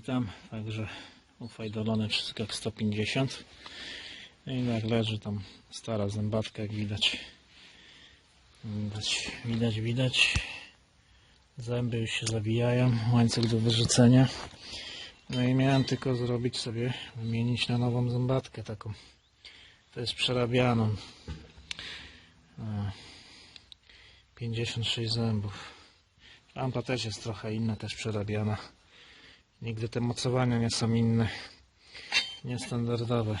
witam. Także ufajdolone wszystko jak 150. I jak leży tam stara zębatka, jak widać. Widać, widać, widać. Zęby już się zawijają, łańcuch do wyrzucenia. No i miałem tylko zrobić sobie, wymienić na nową zębatkę taką. To jest przerabianą. E, 56 zębów. Lampa też jest trochę inna, też przerabiana. Nigdy te mocowania nie są inne. Niestandardowe.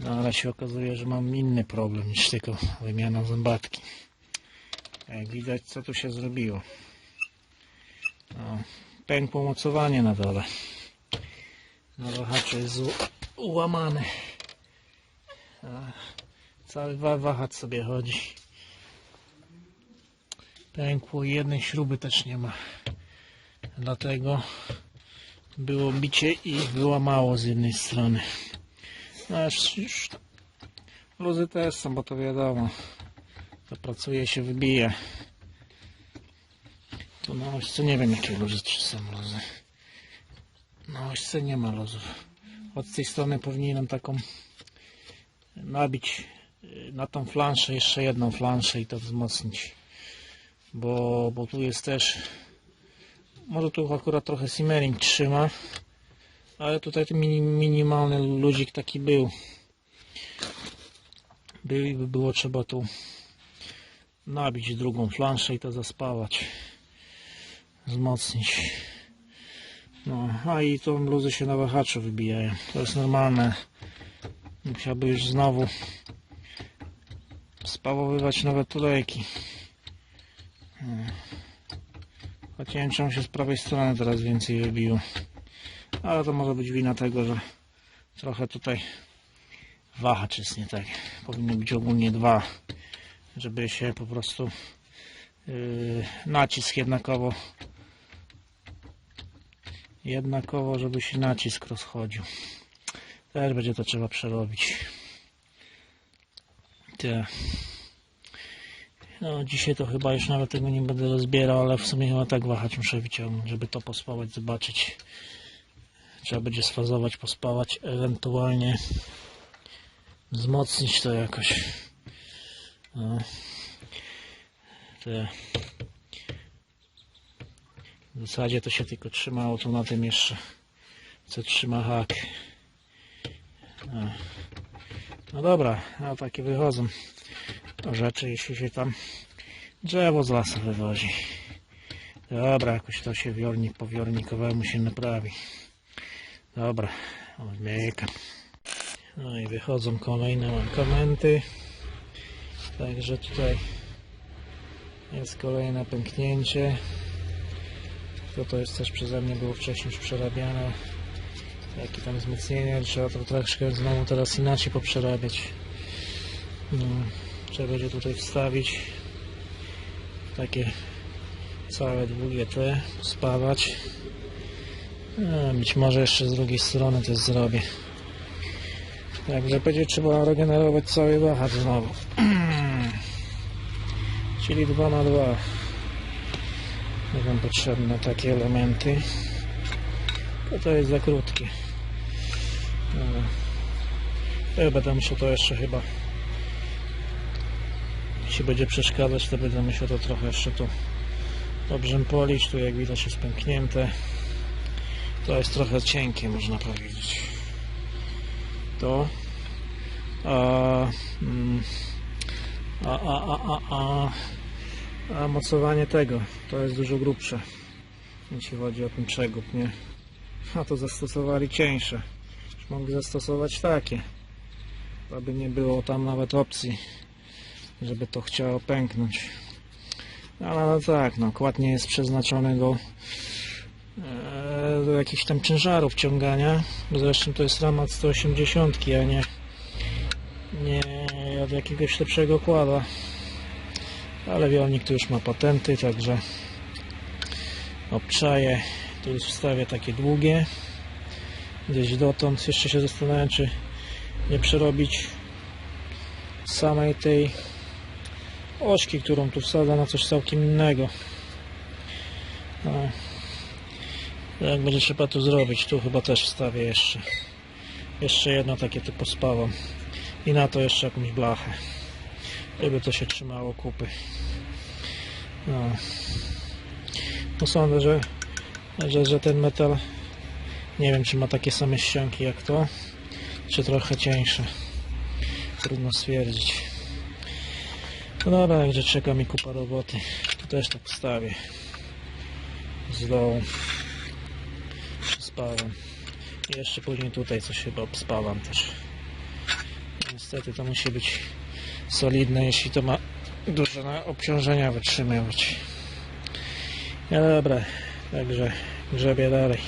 No ale się okazuje, że mam inny problem niż tylko wymiana zębatki. Jak widać, co tu się zrobiło. No, pękło mocowanie na dole. Na wahaczu jest ułamany. Cały wa- wahacz sobie chodzi. Pękło i jednej śruby też nie ma. Dlatego było bicie i wyłamało z jednej strony. No już, luzy też są, bo to wiadomo. To pracuje się, wybija. Tu na ośce nie wiem jakie luzy, czy są luzy. Na ośce nie ma luzów. Od tej strony powinienem taką nabić y, na tą flanszę jeszcze jedną flanszę i to wzmocnić. Bo, bo tu jest też może tu akurat trochę simmering trzyma ale tutaj ten mini, minimalny luzik taki był. Był i by było trzeba tu nabić drugą flanszę i to zaspawać wzmocnić. No, a i to luzy się na wahaczu wybijają. To jest normalne. Musiałby już znowu spawowywać nowe tulejki choć nie wiem się z prawej strony teraz więcej wybiło ale to może być wina tego, że trochę tutaj wahacz jest nie tak. Powinno być ogólnie dwa, żeby się po prostu yy, nacisk jednakowo jednakowo, żeby się nacisk rozchodził. Też będzie to trzeba przerobić. Tyle. No dzisiaj to chyba już nawet tego nie będę rozbierał, ale w sumie chyba tak wahacz muszę wyciągnąć, żeby to pospawać, zobaczyć. Trzeba będzie sfazować, pospawać, ewentualnie wzmocnić to jakoś. No. Te. W zasadzie to się tylko trzymało tu na tym jeszcze, co trzyma hak. No, no dobra, no takie wychodzą to rzeczy, jeśli się tam drzewo z lasu wywozi. Dobra, jakoś to się wiornik po wiornikowemu się naprawi. Dobra, odmykam. No i wychodzą kolejne mankamenty. Także tutaj jest kolejne pęknięcie. To to jest też przeze mnie było wcześniej już przerabiane. Jakie tam wzmocnienia, trzeba to troszkę znowu teraz inaczej poprzerabiać. No, trzeba będzie tutaj wstawić takie całe długie te, spawać. Być może jeszcze z drugiej strony też zrobię. Także będzie trzeba regenerować cały wahacz znowu. Czyli 2 na 2 Będą potrzebne takie elementy. To to jest za krótkie. No. Ja będę musiał to jeszcze chyba jeśli będzie przeszkadzać, to będę musiał to trochę jeszcze tu obrzępolić. Tu jak widać jest pęknięte. To jest trochę cienkie, można powiedzieć. To. A, mm, a, a, a, a, a, a mocowanie tego to jest dużo grubsze. Jeśli chodzi o ten przegub, nie? A to zastosowali cieńsze. Mogli zastosować takie. Aby nie było tam nawet opcji, żeby to chciało pęknąć. Ale no tak, no, kład nie jest przeznaczony do e, do jakichś tam ciężarów ciągania. Bo zresztą to jest rama od 180, a nie, nie od jakiegoś lepszego kłada. Ale wiolnik tu już ma patenty, także obczaje. Tu już wstawię takie długie. Gdzieś dotąd. Jeszcze się zastanawiam, czy nie przerobić samej tej ośki, którą tu wsadza na coś całkiem innego. No. Jak będzie trzeba tu zrobić, tu chyba też wstawię jeszcze. Jeszcze jedno takie tu pospawam. I na to jeszcze jakąś blachę. Żeby to się trzymało kupy. No. No sądzę, że, że, że ten metal nie wiem czy ma takie same ścianki jak to, czy trochę cieńsze. Trudno stwierdzić. No także czeka mi kupa roboty. Tu też tak wstawię. Z dołu. Spawam. I jeszcze później tutaj coś chyba obspawam też. Niestety to musi być solidne, jeśli to ma duże obciążenia wytrzymywać. No dobra, także grzebię dalej.